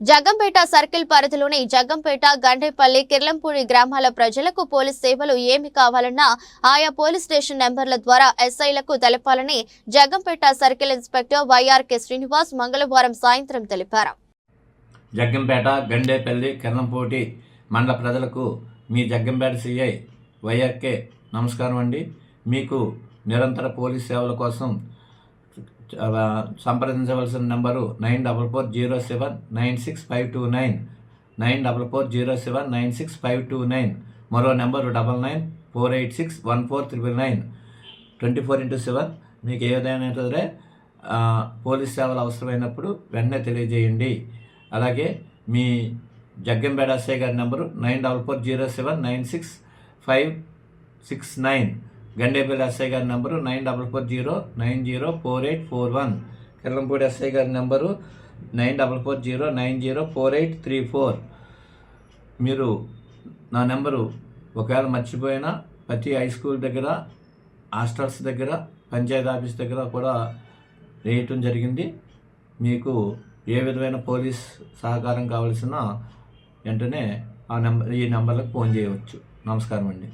Jaggampeta circle పరిధిలోని జగ్గంపేట గండేపల్లి కిర్లంపూడి గ్రామాల ప్రజలకు పోలీస్ సేవలు ఏమి కావాలన్నా ఆయా పోలీస్ స్టేషన్ నెంబర్ల ద్వారా ఎస్ఐలకు తెలపాలని Jaggampeta circle inspector YRK Srinivas మంగళవారం సాయంత్రం తెలిపారు. జగ్గంపేట గండేపల్లి కిర్లంపూటి మండల ప్రజలకు మీ జగ్గంపేట సిఐ వైఆర్కే నమస్కారం అండి. మీకు నిరంతర పోలీస్ సేవల కోసం సంప్రదించవలసిన number nine double four zero seven nine six five two nine. Nine double four zero seven nine six five two nine. మరో number double nine four eight six one four triple nine. Twenty four into seven. మీకు ఏ సరే police సేవలు అవసరమైనప్పుడు వెంటనే తెలియజేయండి. అలాగే మీ జగ్గంపేట గారి number nine double four zero seven nine six five six nine. Gandepalli SI గారి number nine double four zero nine zero four eight four one. Killampudi SI గారి number nine double four zero nine zero four eight three four. మీరు నా number ఒకవేళ మర్చిపోయినా ప్రతి high school దగ్గర hostels దగ్గర panchayat office దగ్గర కూడా వేయటం జరిగింది. మీకు ఏ విధమైన పోలీస్ సహకారం కావలసిన వెంటనే ఆ నెంబర్ ఈ నెంబర్లకు ఫోన్ చేయవచ్చు. నమస్కారం అండి